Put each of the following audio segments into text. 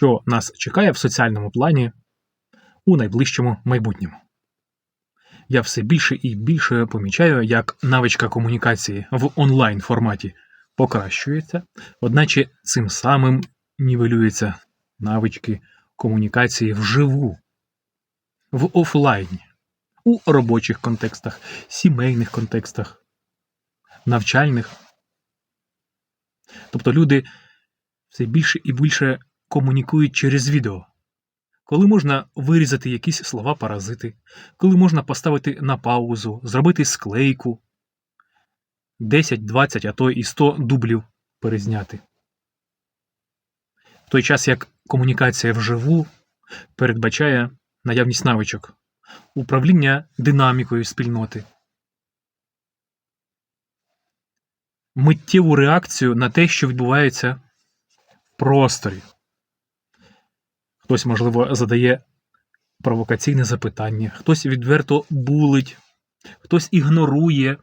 що нас чекає в соціальному плані у найближчому майбутньому. Я все більше і більше помічаю, як навичка комунікації в онлайн форматі покращується, одначе цим самим нівелюються навички комунікації вживу, в офлайні, у робочих контекстах, сімейних контекстах, навчальних. Тобто люди все більше і більше комунікують через відео. Коли можна вирізати якісь слова паразити, коли можна поставити на паузу, зробити склейку, 10, 20, а то і 100 дублів перезняти. В той час як комунікація вживу передбачає наявність навичок, управління динамікою спільноти, миттєву реакцію на те, що відбувається в просторі. Хтось, можливо, задає провокаційне запитання, хтось відверто булить, хтось ігнорує.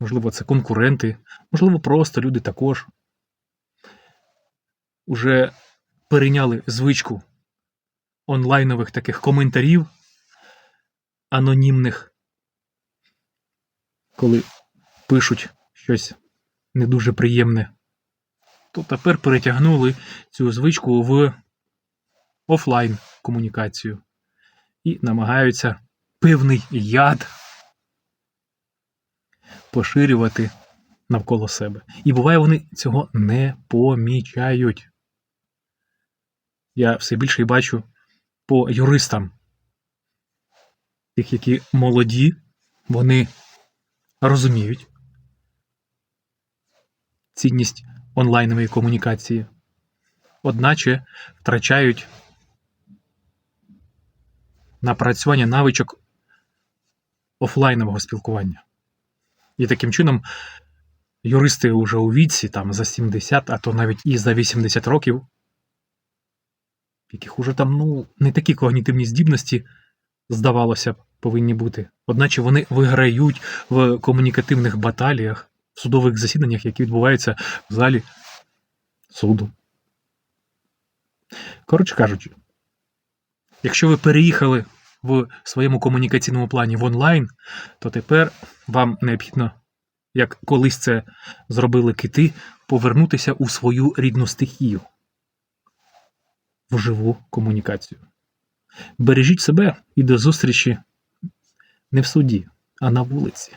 Можливо, це конкуренти, можливо, просто люди також уже перейняли звичку онлайнових таких коментарів анонімних, коли пишуть щось не дуже приємне, то тепер перетягнули цю звичку в офлайн комунікацію і намагаються певний яд поширювати навколо себе. І буває, вони цього не помічають. Я все більше і бачу по юристам, тих, які молоді, вони розуміють цінність онлайнової комунікації, одначе втрачають напрацювання навичок офлайнового спілкування. І таким чином юристи вже у віці, там за 70, а то навіть і за 80 років, яких уже там ну, не такі когнітивні здібності, здавалося б, повинні бути. Одначе вони виграють в комунікативних баталіях, судових засіданнях, які відбуваються в залі суду. Коротше кажучи, якщо ви переїхали в своєму комунікаційному плані в онлайн, то тепер вам необхідно, як колись це зробили кити, повернутися у свою рідну стихію в живу комунікацію. Бережіть себе і до зустрічі не в суді, а на вулиці.